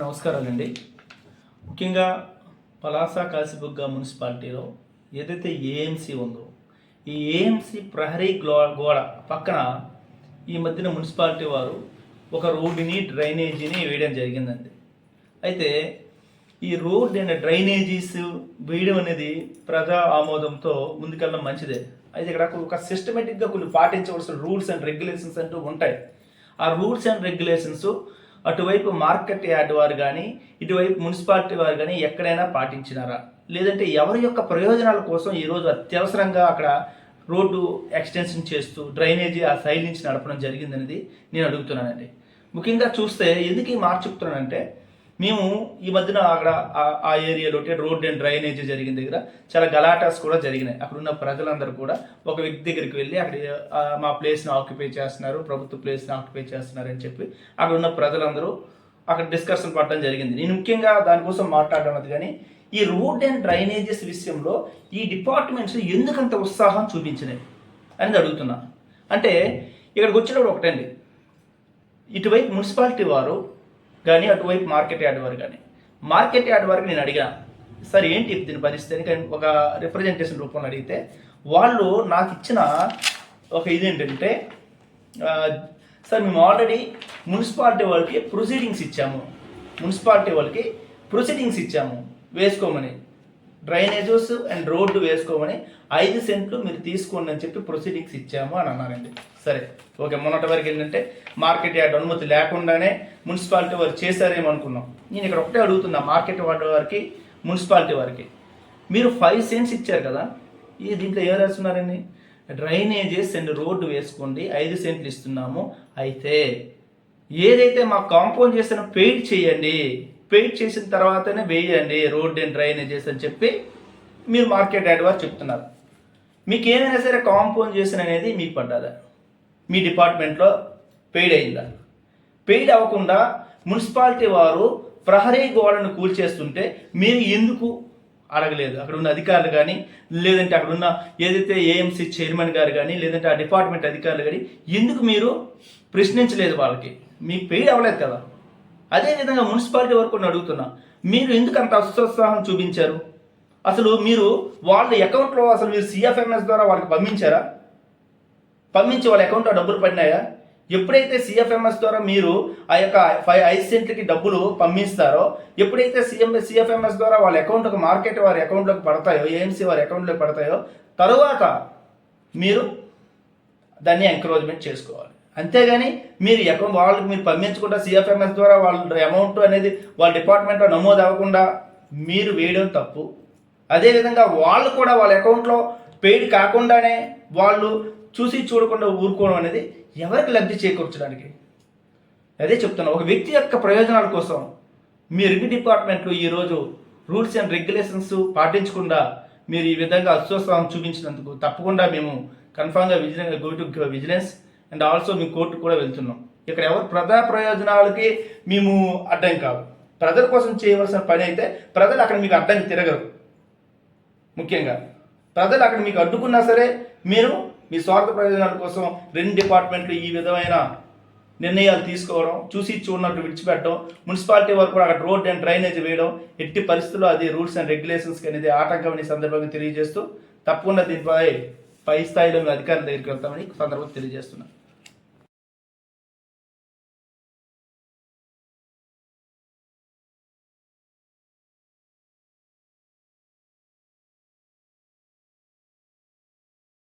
నమస్కారాలండి. ముఖ్యంగా పలాస కాశీబుగ్గ మున్సిపాలిటీలో ఏదైతే ఏఎంసీ ఉందో ఈ ఏఎంసీ ప్రహరీ గ్లో గోడ పక్కన ఈ మధ్యన మున్సిపాలిటీ వారు ఒక రోడ్డుని డ్రైనేజీని వేయడం జరిగిందండి. అయితే ఈ రోడ్ అండ్ డ్రైనేజీస్ వేయడం అనేది ప్రజా ఆమోదంతో ముందుకెళ్ళడం మంచిదే. అయితే ఇక్కడ ఒక సిస్టమేటిక్గా కొన్ని పాటించవలసిన రూల్స్ అండ్ రెగ్యులేషన్స్ అంటూ ఉంటాయి. ఆ రూల్స్ అండ్ రెగ్యులేషన్స్ అటువైపు మార్కెట్ యార్డ్ వారు కానీ ఇటువైపు మున్సిపాలిటీ వారు కానీ ఎక్కడైనా పాటించినారా? లేదంటే ఎవరి యొక్క ప్రయోజనాల కోసం ఈరోజు అత్యవసరంగా అక్కడ రోడ్డు ఎక్స్టెన్షన్ చేస్తూ డ్రైనేజీ ఆ సైడ్ నుంచి నడపడం జరిగిందనేది నేను అడుగుతున్నానండి. ముఖ్యంగా చూస్తే ఎందుకు ఈ మాట చెప్తున్నానంటే మేము ఈ మధ్యన అక్కడ ఆ- ఏరియాలో రోడ్ అండ్ డ్రైనేజ్ జరిగిన దగ్గర చాలా గలాటాస్ కూడా జరిగినాయి. అక్కడ ఉన్న ప్రజలందరూ కూడా ఒక వ్యక్తి దగ్గరికి వెళ్ళి అక్కడ మా ప్లేస్ని ఆక్యుపై చేస్తున్నారు ప్రభుత్వ ప్లేస్ని ఆక్యుపై చేస్తున్నారు అని చెప్పి అక్కడ ఉన్న ప్రజలందరూ అక్కడ డిస్కషన్ పడటం జరిగింది. నేను ముఖ్యంగా దానికోసం మాట్లాడడం అది కానీ ఈ రోడ్ అండ్ డ్రైనేజెస్ విషయంలో ఈ డిపార్ట్మెంట్స్ ఎందుకంత ఉత్సాహం చూపించినాయి అనేది అడుగుతున్నా. అంటే ఇక్కడికి వచ్చినప్పుడు ఒకటండి. ఇటువైపు మున్సిపాలిటీ వారు కానీ అటువైపు మార్కెట్ యార్డ్ వరకు కానీ మార్కెట్ యార్డ్ వరకు నేను అడిగా సార్ ఏంటి దీని పరిస్థితి? అని కానీ ఒక రిప్రజెంటేషన్ రూపంలో అడిగితే వాళ్ళు నాకు ఇచ్చిన ఒక ఇదేంటంటే ఏంటంటే సార్ మేము ఆల్రెడీ మున్సిపాలిటీ వాళ్ళకి ప్రొసీడింగ్స్ ఇచ్చాము. మున్సిపాలిటీ వాళ్ళకి ప్రొసీడింగ్స్ ఇచ్చాము. వేసుకోమని. డ్రైనేజెస్ అండ్ రోడ్డు వేసుకోమని ఐదు సెంట్లు మీరు తీసుకోండి అని చెప్పి ప్రొసీడింగ్స్ ఇచ్చాము అని అన్నారండి. సరే ఓకే మొన్నటి వరకు ఏంటంటే మార్కెట్ యార్డ్ అనుమతి లేకుండానే మున్సిపాలిటీ వారు చేశారేమో అనుకున్నాం. నేను ఇక్కడ ఒకటే అడుగుతున్నా మార్కెట్ వార్డు వారికి మున్సిపాలిటీ వారికి. మీరు ఫైవ్ సెంట్స్ ఇచ్చారు కదా ఈ దీంట్లో ఏం రాస్తున్నారండి? డ్రైనేజెస్ అండ్ రోడ్డు వేసుకోండి ఐదు సెంట్లు ఇస్తున్నాము. అయితే ఏదైతే మా కాంపౌండ్ చేసిన పెయింట్ చేయండి పెయింట్ చేసిన తర్వాతనే వేయండి రోడ్ అండ్ డ్రైనేజెస్ అని చెప్పి మీరు మార్కెట్ యార్డ్ వారు చెప్తున్నారు. మీకు ఏదైనా సరే కాంపౌండ్ చేసిన అనేది మీకు పడ్డదా? మీ డిపార్ట్మెంట్లో పెయిడ్ అయిందా? పెయిడ్ అవ్వకుండా మున్సిపాలిటీ వారు ప్రహరీ గోడను కూల్చేస్తుంటే మీరు ఎందుకు అడగలేదు? అక్కడ ఉన్న అధికారులు కానీ లేదంటే అక్కడ ఉన్న ఏదైతే ఏఎంసీ చైర్మన్ గారు కానీ లేదంటే ఆ డిపార్ట్మెంట్ అధికారులు కానీ ఎందుకు మీరు ప్రశ్నించలేదు వాళ్ళకి? మీకు పెయిడ్ అవ్వలేదు కదా? అదేవిధంగా మున్సిపాలిటీ వరకు నేను అడుగుతున్నా. మీరు ఎందుకు అంత అస్వత్సాహం చూపించారు? అసలు మీరు వాళ్ళ అకౌంట్లో అసలు మీరు సిఎఫ్ఎంఎస్ ద్వారా వాళ్ళకి పంపించారా? పంపించి వాళ్ళ అకౌంట్లో డబ్బులు పడినాయా? ఎప్పుడైతే సిఎఫ్ఎంఎస్ ద్వారా మీరు ఆ యొక్క ఫైవ్ ఐదు సెంట్లకి డబ్బులు పంపిస్తారో ఎప్పుడైతే సిఎం సిఎఫ్ఎంఎస్ ద్వారా వాళ్ళ అకౌంట్కి మార్కెట్ వారి అకౌంట్లోకి పడతాయో ఏఎంసీ వారి అకౌంట్లోకి పడతాయో తరువాత మీరు దాన్ని ఎంకరేజ్మెంట్ చేసుకోవాలి. అంతేగాని మీరు అకౌంట్ వాళ్ళకి మీరు పంపించకుండా సిఎఫ్ఎంఎస్ ద్వారా వాళ్ళ అమౌంట్ అనేది వాళ్ళ డిపార్ట్మెంట్లో నమోదు అవ్వకుండా మీరు వేయడం తప్పు. అదేవిధంగా వాళ్ళు కూడా వాళ్ళ అకౌంట్లో పెయిడ్ కాకుండానే వాళ్ళు చూసి చూడకుండా ఊరుకోవడం అనేది ఎవరికి లబ్ధి చేకూర్చడానికి? అదే చెప్తున్నా ఒక వ్యక్తి యొక్క ప్రయోజనాల కోసం మీ రెవెన్యూ డిపార్ట్మెంట్లు ఈరోజు రూల్స్ అండ్ రెగ్యులేషన్స్ పాటించకుండా మీరు ఈ విధంగా అస్వస్థం చూపించినందుకు తప్పకుండా మేము కన్ఫామ్గా vigilance go to vigilance and also me court కూడా వెళ్తున్నాం. ఇక్కడ ఎవరు ప్రజా ప్రయోజనాలకి మేము అడ్డం కాదు ప్రజల కోసం చేయవలసిన పని అయితే ప్రజలు అక్కడ మీకు అడ్డం తిరగరు. ముఖ్యంగా ప్రజలు అక్కడ మీకు అడ్డుకున్నా సరే మీరు మీ స్వార్థ ప్రయోజనాల కోసం రెండు డిపార్ట్మెంట్లు ఈ విధమైన నిర్ణయాలు తీసుకోవడం చూసి చూడనట్టు విడిచిపెట్టడం మున్సిపాలిటీ వారు కూడా అక్కడ రోడ్ అండ్ డ్రైనేజ్ వేయడం ఎట్టి పరిస్థితుల్లో అది రూల్స్ అండ్ రెగ్యులేషన్స్కి అనేది ఆటంకం అనే సందర్భంగా తెలియజేస్తూ తప్పకుండా దీనిపై పై స్థాయిలో మేము అధికారుల దగ్గరికి వెళ్తామని సందర్భం సందర్భంగా తెలియజేస్తున్నాను